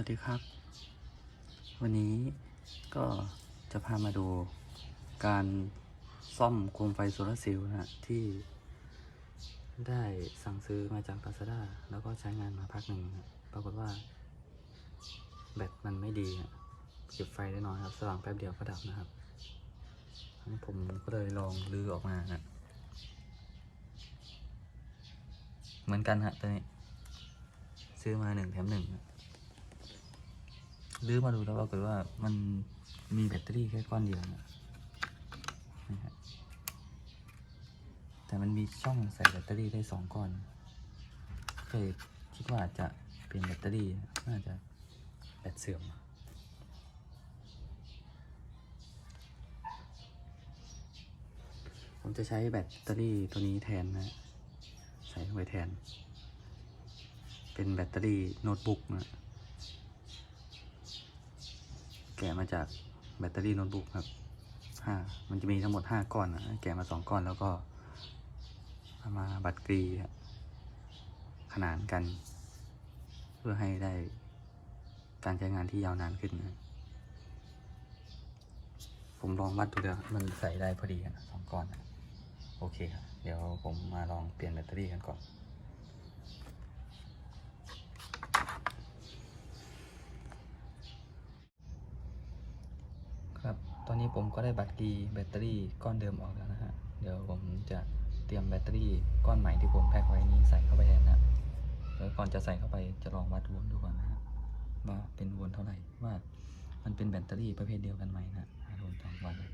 วัสดีครับ วันนี้ก็จะพามาดูการซ่อมโคมไฟโซลาร์เซลล์นะที่ได้สั่งซื้อมาจาก Lazada แล้วก็ใช้งานมาพักหนึ่งนะปรากฏว่า แบตมันไม่ดีอะเก็บไฟได้น้อยครับ สว่างแป๊บเดียวก็ดับนะครับอันนี้ผมก็เลยลองรื้อออกมานะเหมือนกันฮะตัวนี้ ซื้อมาหนึ่งแถมหนึ่งนะ ลื้อมาดูแล้วปรากฏว่ามันมีแบตเตอรี่แค่ก้อนเดียวนะนี่ฮะแต่มันมีช่องใส่แบตเตอรี่ได้สองก้อนเคยคิดว่าอาจจะเปลี่ยนแบตเตอรี่น่าจะแบตเสื่อมผมจะใช้แบตเตอรี่ตัวนี้แทนนะใส่เข้แทน เป็นแบตเตอรี่โน้ตบุ๊กนะ แกะมาจากแบตเตอรี่โน้ตบุ๊กครับห้ามันจะมีทั้งหมดห้าก้อนนะแกะมาสองก้อนแล้วก็เอามาบัดกรีขนานกัน เพื่อให้ได้การใช้งานที่ยาวนานขึ้นนะผมลองวัดดูแล้วมันใส่ได้พอดีนสองก้อน โอเคครับ เดี๋ยวผมมาลองเปลี่ยนแบตเตอรี่กันก่อน ครับ ตอ นี้ผมก็ได้บัตรกีแบตเตอรี่ก้อนเดิมออกแล้วนะฮะ เดี๋ยวผมจะเตรียมแบตเตอรี่ก้อนใหม่ที่ผมแพ็คไว้นี้ใส่เข้าไปแทนนะเดี๋ยวก่อนจะใส่เข้าไปจะลองวัดโวลต์ดูก่อนนะฮะว่าเป็นโวลต์เท่าไหร่ว่ามันเป็นแบตเตอรี่ประเภทเดียวกันไหมนะอ่าโดนจองวันเลย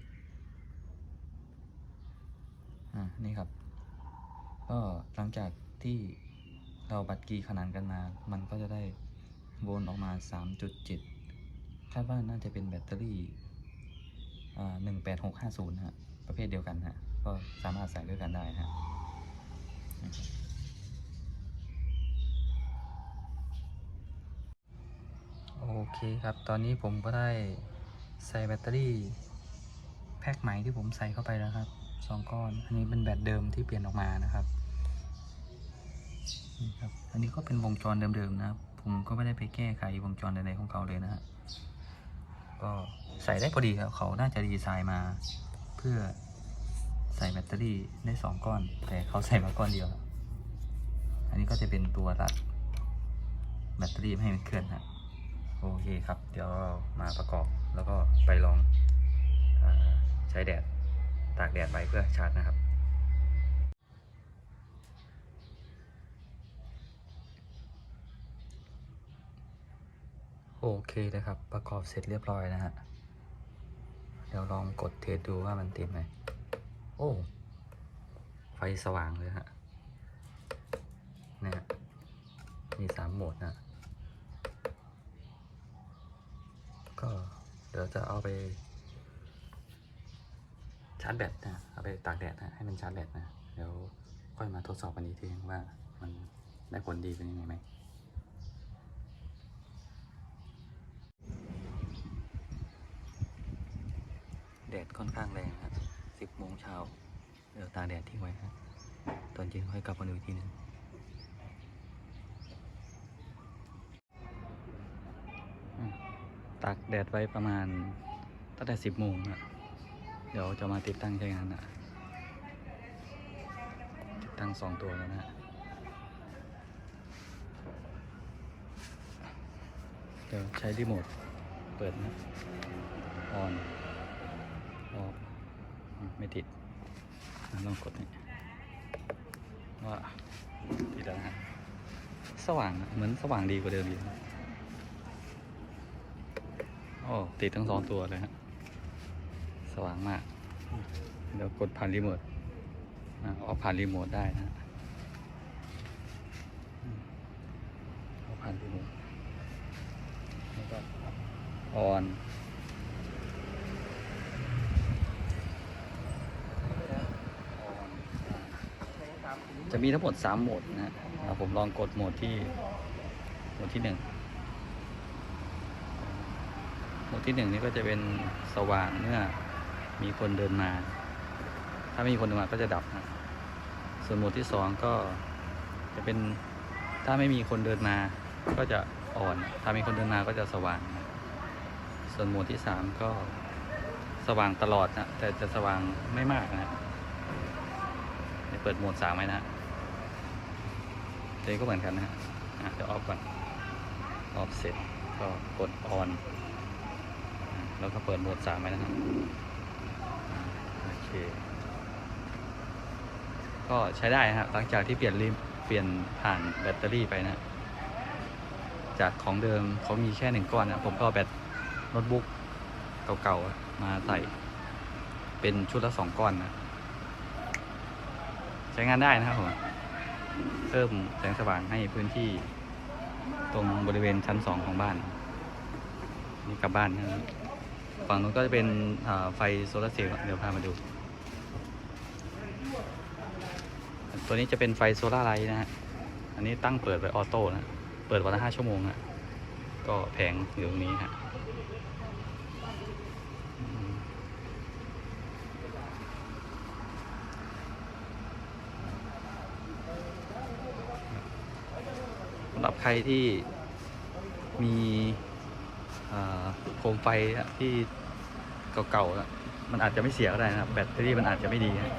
อ่านี่ครับ ก็หลังจากที่เราบัตรกีขนานกันมา มันก็จะได้โวลต์ออกมา 3.7 คาดว่าน่าจะเป็นแบตเตอรี่ หนึ่งแปดหกห้าศูนย์ฮะ ประเภทเดียวกันฮะ ก็สามารถใส่ด้วยกันได้ฮะโอเคครับ ตอนนี้ผมก็ได้ใส่แบตเตอรี่แพ็คใหม่ที่ผมใส่เข้าไปแล้วครับสองก้อน อันนี้เป็นแบตเดิมที่เปลี่ยนออกมานะครับนี่ครับ อันนี้ก็เป็นวงจรเดิมๆนะครับ ผมก็ไม่ได้ไปแก้ไขวงจรใดๆของเขาเลยนะฮะ ก็ ใส่ได้พอดีครับเขาน่าจะดีไซน์มา เพื่อใส่แบตเตอรี่ได้สองก้อน แต่เขาใส่มาก้อนเดียว อันนี้ก็จะเป็นตัวรัดแบตเตอรี่ให้มันเคลื่อนฮะโอเคครับ เดี๋ยวมาประกอบแล้วก็ไปลองอใช้แดดตากแดดไว้เพื่อชาร์จนะครับโอเคเลยครับ ประกอบเสร็จเรียบร้อยนะฮะ เดี๋ยวลองกดเทสดูว่ามันติดไหม โอ้ ไฟสว่างเลยฮะเนี่ยมีสามโหมดนะ ก็เดี๋ยวจะเอาไป ชาร์จแบตนะ เอาไปตากแดดนะ ให้มันชาร์จแบตนะ เดี๋ยวค่อยมาทดสอบกันอีกทีนึงว่ามันได้ผลดีเป็นยังไงไหม แดดค่อนข้างแรงครับสิบโมงเช้าเดี๋ยวตากแดดทิ้งไว้ครับตอนเย็นค่อยกลับมาดูอีกทีนึงตากแดดไว้ประมาณตั้งแต่สิบโมงนะเดี๋ยวจะมาติดตั้งใช้งานนะติดตั้งสองตัวแล้วนะเดี๋ยวใช้รีโมทเปิดนะออน ออกไม่ติดลองกดนี่ว่าติดแล้วนะฮะสว่างอะเหมือนสว่างดีกว่าเดิมอีกนะโอ้ติดทั้งสองตัวเลยฮะสว่างมากเดี๋ยวกดผ่านรีโมทอะออกผ่านรีโมทได้นะฮะอืมออกผ่านรีโมทแล้วก็ออน จะมีทั้งหมด 3 โหมดนะฮะเอาผมลองกดโหมดที่โหมดที่ 1 โหมดที่ 1 นี่ก็จะเป็นสว่างเมื่อมีคนเดินมา ถ้าไม่มีคนเดินมาก็จะดับนะส่วนโหมดที่ 2 ก็จะเป็นถ้าไม่มีคนเดินมาก็จะอ่อน ถ้ามีคนเดินมาก็จะสว่าง ส่วนโหมดที่สามก็สว่างตลอดนะแต่จะสว่างไม่มากนะเปิดโหมดสามไว้นะ ตัวนี้ก็เหมือนกันนะฮะเดี๋ยวออฟก่อนออฟเสร็จก็กดออนแล้วก็เปิดโหมดสามไว้นะครับ โอเค ก็ใช้ได้นะครับหลังจากที่เปลี่ยนริมเปลี่ยนผ่านแบตเตอรี่ไปนะ จากของเดิมเขามีแค่หนึ่งก้อนนะ ผมก็แบตโน้ตบุ๊กเก่าๆ มาใส่ เป็นชุดละสองก้อนนะ ใช้งานได้นะครับผม เพิ่มแสงสว่างให้พื้นที่ตรงบริเวณชั้นสองของบ้าน นี่กลับบ้านนะครับฝั่งนู้นก็จะเป็นไฟโซลาร์เซลล์เดี๋ยวพามาดู ตัวนี้จะเป็นไฟโซลาร์ไลท์นะฮะ อันนี้ตั้งเปิดไว้ออโต้นะ เปิดวันละห้าชั่วโมงฮะก็แผงอยู่ตรงนี้ฮะอืมสำห รับใครที่มีโคมไฟที่เก่าๆมันอาจจะไม่เสียก็ได้นะครับ แบตเตอรี่มันอาจจะไม่ดีนะ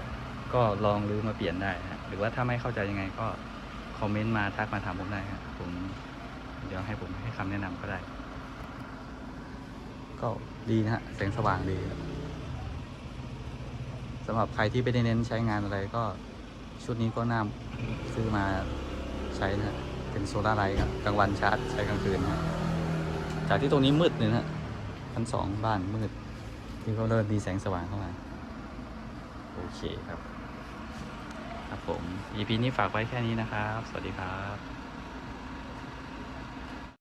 ก็ลองรื้อมาเปลี่ยนได้นะหรือว่าถ้าไม่เข้าใจยังไงก็คอมเมนต์มาทักมาถามผมได้ครับผมเดี๋ยวให้ผมให้คำแนะนำก็ได้ ก็ดีนะฮะแสงสว่างดีครับสำหรับใครที่ไม่ได้เน้นใช้งานอะไรก็ชุดนี้ก็น่าซื้อมาใช้นะฮะ เป็นโซลาร์ไลท์ครับกลางวันชาร์จใช้กลางคืนนะจากที่ตรงนี้มืดเลยนะฮะชั้นสองบ้านมืดนี่ก็เริ่มมีแสงสว่างเข้ามา โอเคครับ ครับผม EP นี้ฝากไว้แค่นี้นะครับ สวัสดีครับ